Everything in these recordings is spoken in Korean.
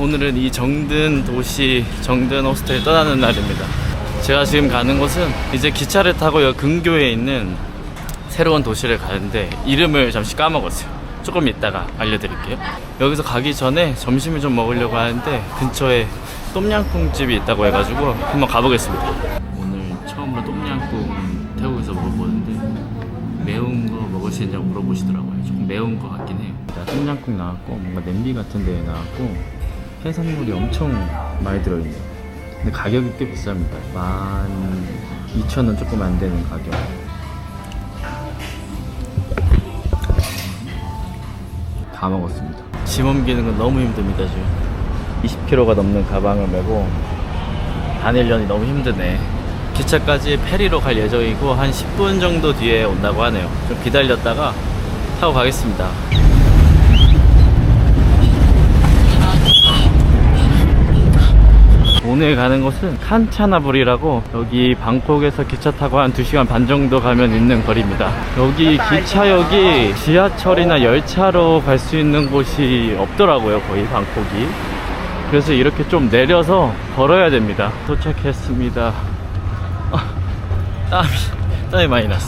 오늘은 이 정든 도시 정든 호스텔 떠나는 날입니다. 제가 지금 가는 곳은 이제 기차를 타고 여 근교에 있는 새로운 도시를 가는데 이름을 잠시 까먹었어요. 조금 이따가 알려드릴게요. 여기서 가기 전에 점심을 좀 먹으려고 하는데 근처에 똠양꿍 집이 있다고 해가지고 한번 가보겠습니다. 오늘 처음으로 똠양꿍 태국에서 먹어보는데 매운 거 먹을 수 있냐고 물어보시더라고요. 조금 매운 거 같긴 해요. 똠양꿍 나왔고 뭔가 냄비 같은 데 나왔고 해산물이 엄청 많이 들어있네요. 근데 가격이 꽤 비쌉니다. 12,000원 조금 안 되는 가격. 다 먹었습니다. 짐 옮기는 건 너무 힘듭니다, 지금. 20kg가 넘는 가방을 메고 다니려니 너무 힘드네. 기차까지 페리로 갈 예정이고 한 10분 정도 뒤에 온다고 하네요. 좀 기다렸다가 타고 가겠습니다. 오늘 가는 곳은 칸차나불이라고 여기 방콕에서 기차 타고 한 2시간 반 정도 가면 있는 거리입니다. 여기 기차역이 지하철이나 열차로 갈 수 있는 곳이 없더라고요, 거의 방콕이. 그래서 이렇게 좀 내려서 걸어야 됩니다. 도착했습니다. 아, 땀이, 땀이 많이 났어.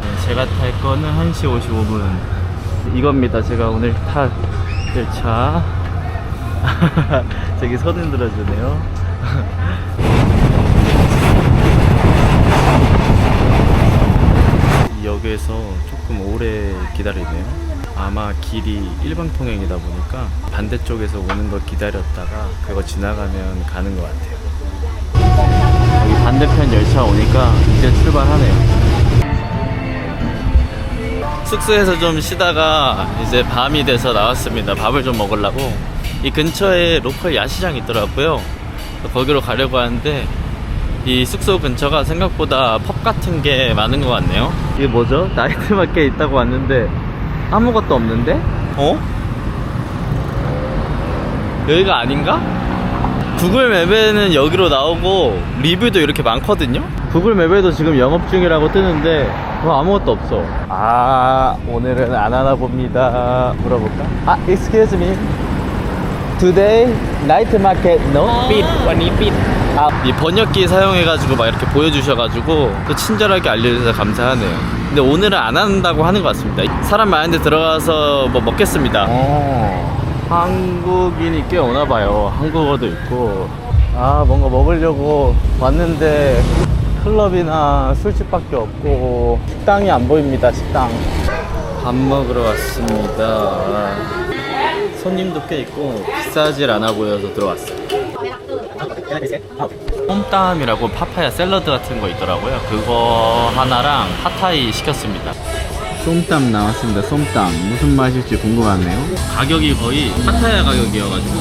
네, 제가 탈 거는 1시 55분. 이겁니다. 제가 오늘 탈 열차. 저기 손 흔 들어주네요. 이 역에서 조금 오래 기다리네요. 아마 길이 일방 통행이다 보니까 반대쪽에서 오는 걸 기다렸다가 그거 지나가면 가는 것 같아요. 여기 반대편 열차 오니까 이제 출발하네요. 숙소에서 좀 쉬다가 이제 밤이 돼서 나왔습니다. 밥을 좀 먹으려고. 이 근처에 로컬 야시장이 있더라고요. 거기로 가려고 하는데 이 숙소 근처가 생각보다 펍 같은 게 많은 것 같네요. 이게 뭐죠? 나이트 마켓 있다고 왔는데 아무것도 없는데? 어? 여기가 아닌가? 구글 맵에는 여기로 나오고 리뷰도 이렇게 많거든요? 구글 맵에도 지금 영업 중이라고 뜨는데 뭐 아무것도 없어 아 오늘은 안 하나 봅니다 물어볼까? 아 excuse me Today night market no? 삐 완이 삐 아. 이 번역기 사용해가지고 막 이렇게 보여주셔가지고 또 친절하게 알려주셔서 감사하네요. 근데 오늘은 안 한다고 하는 것 같습니다. 사람 많은데 들어가서 뭐 먹겠습니다. 어. 한국인이 꽤 오나 봐요. 한국어도 있고. 아, 뭔가 먹으려고 왔는데 클럽이나 술집밖에 없고 식당이 안 보입니다. 식당. 밥 먹으러 왔습니다. 손님도 꽤 있고 비싸질 않아 보여서 들어왔어요. 홈땀이라고 파파야 샐러드 같은 거 있더라고요. 그거 하나랑 핫타이 시켰습니다. 쏨땀 나왔습니다 쏨땀. 무슨 맛일지 궁금하네요. 가격이 거의 파타야 가격이어가지고.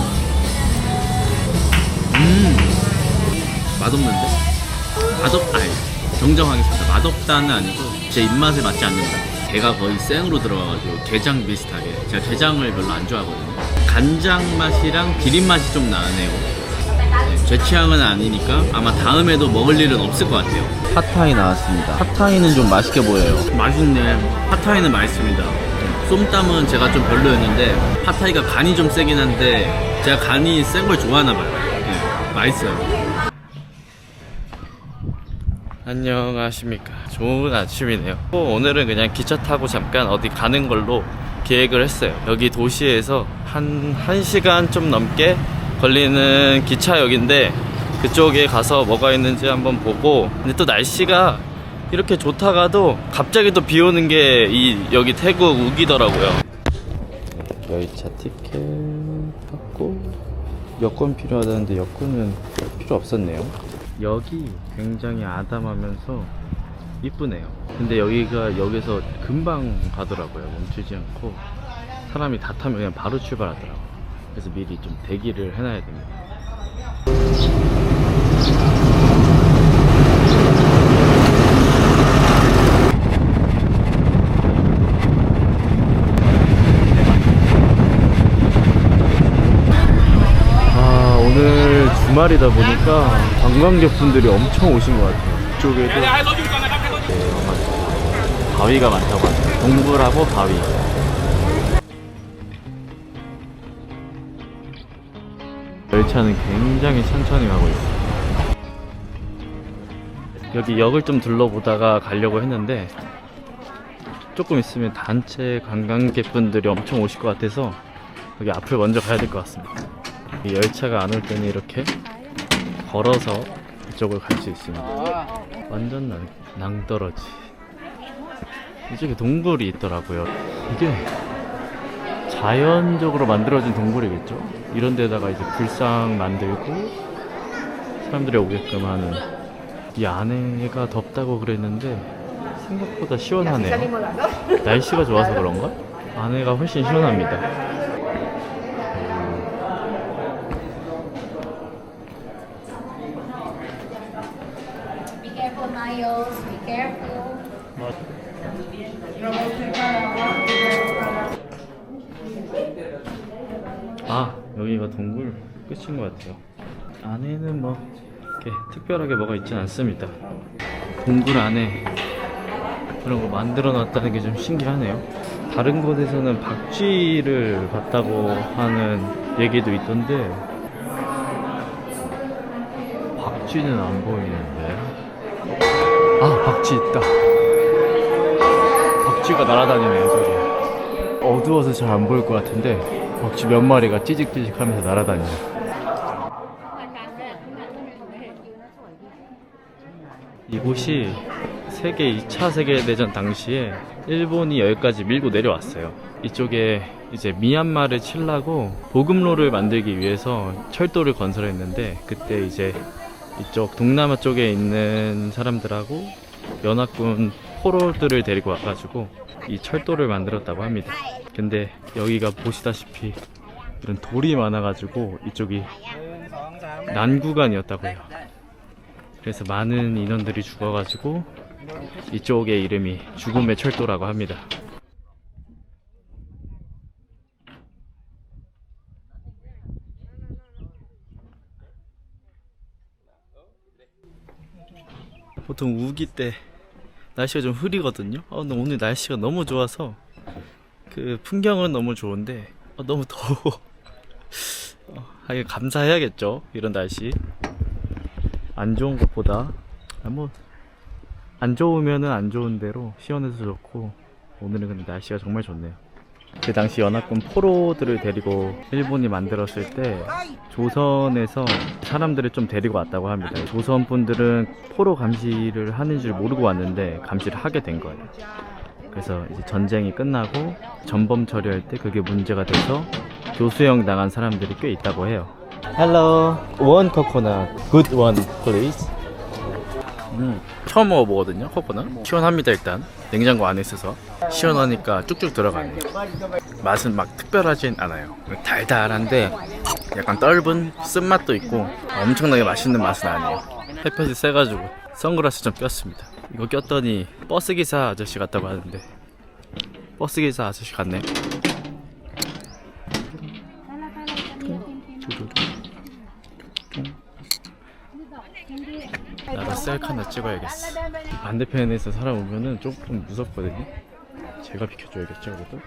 음 맛없는데? 맛없.. 아니. 정정하겠습니다. 맛없다는 아니고 제 입맛에 맞지 않는다. 게가 거의 생으로 들어가가지고 게장 비슷하게. 제가 게장을 별로 안 좋아하거든요 간장 맛이랑 비린 맛이 좀 나네요. 네, 제 취향은 아니니까 아마 다음에도 먹을 일은 없을 것 같아요. 핫타이 나왔습니다. 핫타이는 좀 맛있게 보여요. 맛있네. 핫타이는 맛있습니다. 쏨땀은 제가 좀 별로였는데 핫타이가 간이 좀 세긴 한데 제가 간이 센 걸 좋아하나 봐요. 네, 맛있어요. 안녕하십니까. 좋은 아침이네요. 또 오늘은 그냥 기차 타고 잠깐 어디 가는 걸로 계획을 했어요. 여기 도시에서 한 1시간 좀 넘게 걸리는 기차역인데 그쪽에 가서 뭐가 있는지 한번 보고 근데 또 날씨가 이렇게 좋다가도 갑자기 또 비 오는 게 이 여기 태국 우기더라고요. 열차 티켓 받고 여권 필요하다는데 여권은 필요 없었네요. 여기 굉장히 아담하면서 이쁘네요. 근데 여기가 여기서 금방 가더라고요. 멈추지 않고. 사람이 다 타면 그냥 바로 출발하더라고요. 그래서 미리 좀 대기를 해놔야 됩니다. 아 오늘 주말이다 보니까 관광객분들이 엄청 오신 것 같아요. 이쪽에도. 네, 바위가 많다고 하네요 동굴하고 바위 열차는 굉장히 천천히 가고 있어요. 여기 역을 좀 둘러보다가 가려고 했는데 조금 있으면 단체 관광객분들이 엄청 오실 것 같아서 여기 앞을 먼저 가야 될 것 같습니다. 이 열차가 안 올 때는 이렇게 걸어서 이쪽을 갈 수 있습니다. 완전 낭, 낭떠러지. 이쪽에 동굴이 있더라고요. 이게 자연적으로 만들어진 동굴이겠죠? 이런 데다가 이제 불상 만들고 사람들이 오게끔 하는 이 안에가 덥다고 그랬는데 생각보다 시원하네요. 날씨가 좋아서 그런가? 안에가 훨씬 시원합니다. 여기가 동굴 끝인 것 같아요. 안에는 뭐 이렇게 특별하게 뭐가 있진 않습니다. 동굴 안에 그런 거 만들어 놨다는 게 좀 신기하네요. 다른 곳에서는 박쥐를 봤다고 하는 얘기도 있던데 박쥐는 안 보이는데. 아 박쥐 있다. 박쥐가 날아다니네요 저기. 어두워서 잘 안 보일 것 같은데 박쥐 몇 마리가 찌직찌직 하면서 날아다녀요 이곳이 세계 2차 세계대전 당시에 일본이 여기까지 밀고 내려왔어요 이쪽에 이제 미얀마를 치려고 보급로를 만들기 위해서 철도를 건설했는데 그때 이제 이쪽 동남아 쪽에 있는 사람들하고 연합군 포로들을 데리고 와가지고 이 철도를 만들었다고 합니다. 근데 여기가 보시다시피 이런 돌이 많아가지고 이쪽이 난구간이었다고 해요. 그래서 많은 인원들이 죽어가지고 이쪽의 이름이 죽음의 철도라고 합니다. 보통 우기 때 날씨가 좀 흐리거든요. 어, 근데 오늘 날씨가 너무 좋아서 그 풍경은 너무 좋은데 어, 너무 더워. 어, 하긴 감사해야겠죠. 이런 날씨. 안 좋은 것보다 아, 뭐안 좋으면은 안 좋은 대로 시원해서 좋고 오늘은 근데 날씨가 정말 좋네요. 그 당시 연합군 포로들을 데리고 일본이 만들었을 때 조선에서 사람들을 좀 데리고 왔다고 합니다. 조선 분들은 포로 감시를 하는 줄 모르고 왔는데 감시를 하게 된 거예요. 그래서 이제 전쟁이 끝나고 전범 처리할 때 그게 문제가 돼서 교수형 당한 사람들이 꽤 있다고 해요. Hello, one coconut, good one, please. 음, 처음 먹어보거든요, 코코넛. 시원합니다, 일단. 냉장고 안에 있어서. 시원하니까 쭉쭉 들어가네. 맛은 막 특별하진 않아요. 달달한데 약간 떫은 쓴맛도 있고 엄청나게 맛있는 맛은 아니에요. 햇볕이 세가지고 선글라스 좀 꼈습니다. 이거 꼈더니 버스기사 아저씨 같다고 하는데 버스기사 아저씨 같네. 나도 셀카 하나 찍어야겠어. 이 반대편에서 사람 오면은 조금 무섭거든요. 제가 비켜줘야겠죠, 그래도.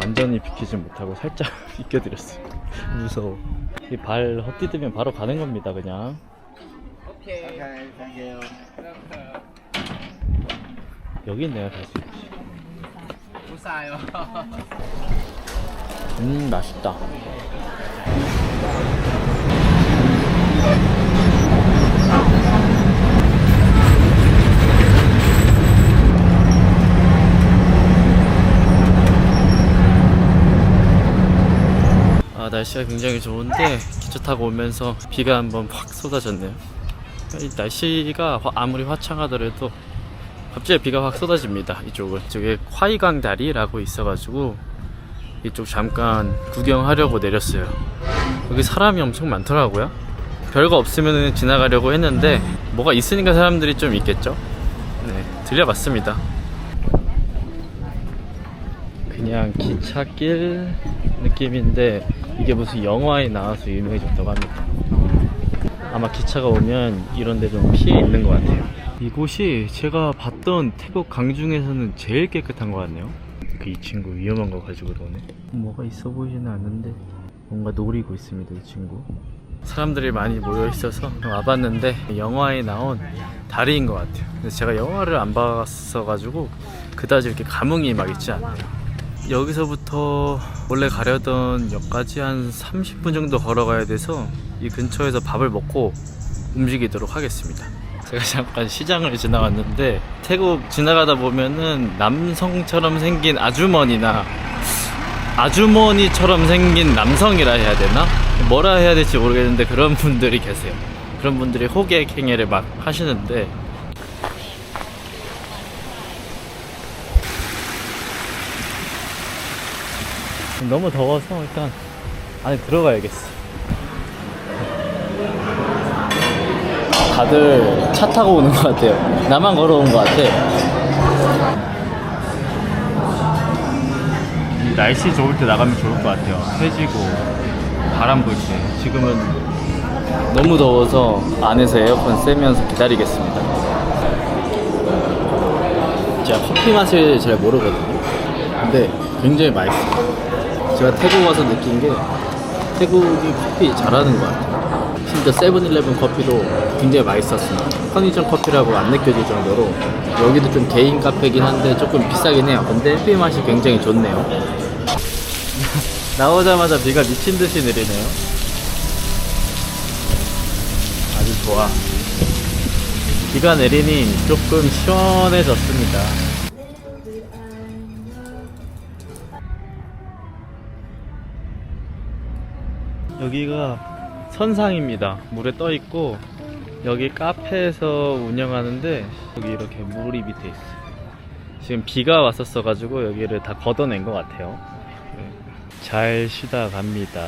완전히 비키지 못하고 살짝 비켜드렸어요. 무서워. 이 발 헛디디면 바로 가는 겁니다, 그냥. 내가 갈수 있지. 음, 맛있다. 아 날씨가 굉장히 좋은데 기차 타고 오면서 비가 한번 확 쏟아졌네요. 이 날씨가 화- 아무리 화창하더라도 갑자기 비가 확 쏟아집니다. 이쪽은 이쪽에 화이강 다리라고 있어가지고 이쪽 잠깐 구경하려고 내렸어요. 여기 사람이 엄청 많더라고요. 별거 없으면 지나가려고 했는데 뭐가 있으니까 사람들이 좀 있겠죠. 네, 들려봤습니다. 그냥 기찻길 느낌인데 이게 무슨 영화에 나와서 유명해졌다고 합니다. 아마 기차가 오면 이런 데 좀 피해 있는 것 같아요. 이곳이 제가 봤던 태국 강 중에서는 제일 깨끗한 것 같네요. 그이 친구 위험한 거 가지고 노네. 뭐가 있어 보이지는 않는데 뭔가 노리고 있습니다 이 친구. 사람들이 많이 모여 있어서 와봤는데 영화에 나온 다리인 것 같아요. 근데 제가 영화를 안 봤어 가지고 그다지 이렇게 감흥이 막 있지 않아요. 여기서부터 원래 가려던 역까지 한 30분 정도 걸어가야 돼서 이 근처에서 밥을 먹고 움직이도록 하겠습니다. 제가 잠깐 시장을 지나갔는데 태국 지나가다 보면은 남성처럼 생긴 아주머니나 아주머니처럼 생긴 남성이라 해야 되나? 뭐라 해야 될지 모르겠는데 그런 분들이 계세요. 그런 분들이 호객 행위를 막 하시는데 너무 더워서 일단 안에 들어가야겠어. 다들 차 타고 오는 것 같아요. 나만 걸어온 것 같아. 이 날씨 좋을 때 나가면 좋을 것 같아요. 해지고 바람 불 때. 지금은 너무 더워서 안에서 에어컨 쐬면서 기다리겠습니다. 제가 커피 맛을 잘 모르거든요. 근데 굉장히 맛있어요. 제가 태국 와서 느낀 게 태국이 커피 잘하는 것 같아요. 심지어 세븐일레븐 커피도 굉장히 맛있었습니다. 편의점 커피라고 안 느껴질 정도로 여기도 좀 개인 카페긴 한데 조금 비싸긴 해요. 근데 커피 맛이 굉장히 좋네요. 나오자마자 비가 미친 듯이 내리네요. 아주 좋아. 비가 내리니 조금 시원해졌습니다. 여기가 선상입니다. 물에 떠 있고 여기 카페에서 운영하는데 여기 이렇게 물이 밑에 있어요. 지금 비가 왔었어 가지고 여기를 다 걷어낸 것 같아요. 네. 잘 쉬다 갑니다.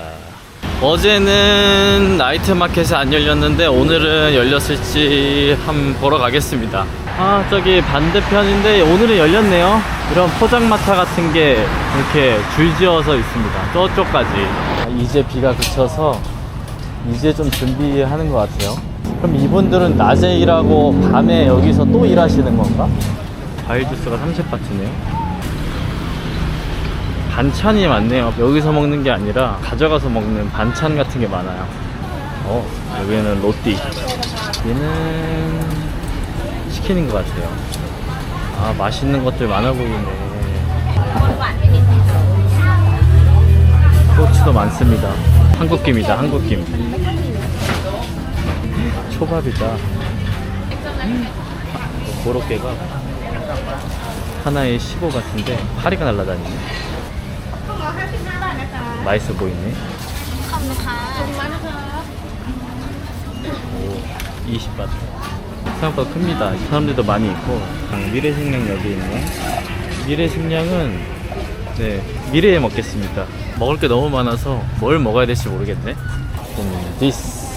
어제는 나이트 마켓이 안 열렸는데 오늘은 열렸을지 한번 보러 가겠습니다. 아 저기 반대편인데 오늘은 열렸네요. 이런 포장마차 같은 게 이렇게 줄지어서 있습니다. 저쪽까지. 아, 이제 비가 그쳐서 이제 좀 준비하는 것 같아요. 그럼 이분들은 낮에 일하고 밤에 여기서 또 일하시는 건가? 과일 주스가 30바트네요. 반찬이 많네요. 여기서 먹는 게 아니라 가져가서 먹는 반찬 같은 게 많아요. 어, 여기는 로띠. 얘는 치킨인 것 같아요. 아, 맛있는 것들 많아 보이네. 꼬치도 많습니다. 한국김이다, 한국김. 초밥이다. 고로케가 하나에 15 같은데 파리가 날라다니네. 맛있어 보이네. 오, 20바트. 생각보다 큽니다. 사람들도 많이 있고. 음, 미래식량 여기 있네. 미래식량은 네 미래에 먹겠습니다. 먹을 게 너무 많아서 뭘 먹어야 될지 모르겠네. 음, this.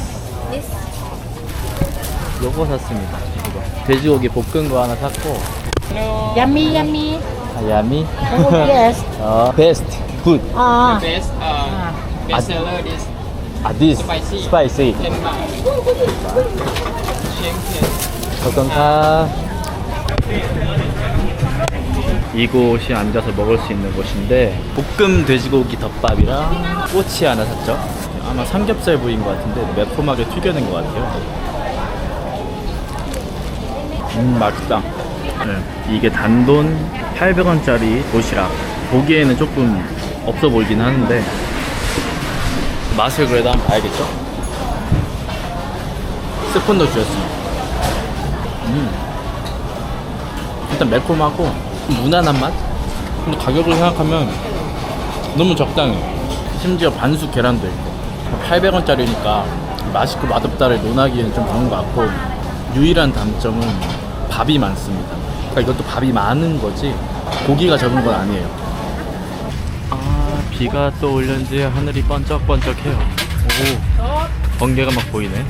요거 샀습니다. 이거 돼지고기 볶은 거 하나 샀고. Yummy, yummy. 아, 야미. Oh, yes. 어, 베스트. 굿. Ah. best uh, best seller is 아, this. Spicy. 스파이시. 10 baht. 감사합니다. 이곳이 앉아서 먹을 수 있는 곳인데 볶음 돼지고기 덮밥이랑 꼬치 하나 샀죠. 아마 삼겹살 부위인 것 같은데 매콤하게 튀겨낸 것 같아요. 음 맛있다. 네, 이게 단돈 800원짜리 도시락. 보기에는 조금 없어 보이긴 하는데 맛을 그래도 한번 봐야겠죠? 스푼도 주셨습니다. 음. 일단 매콤하고 무난한 맛? 근데 가격을 생각하면 너무 적당해. 심지어 반숙 계란도 있고 800원짜리니까 맛있고 맛없다를 논하기에는 좀 그런 것 같고 유일한 단점은 밥이 많습니다. 그러니까 이것도 밥이 많은 거지 고기가 적은 건 아니에요. 아 비가 또 올렸는지 하늘이 번쩍번쩍해요. 오 번개가 막 보이네.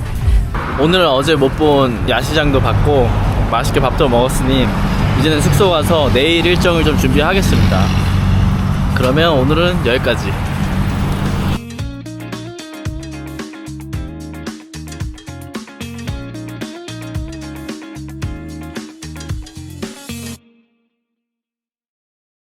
오늘 어제 못 본 야시장도 봤고 맛있게 밥도 먹었으니 이제는 숙소 가서 내일 일정을 좀 준비하겠습니다. 그러면 오늘은 여기까지.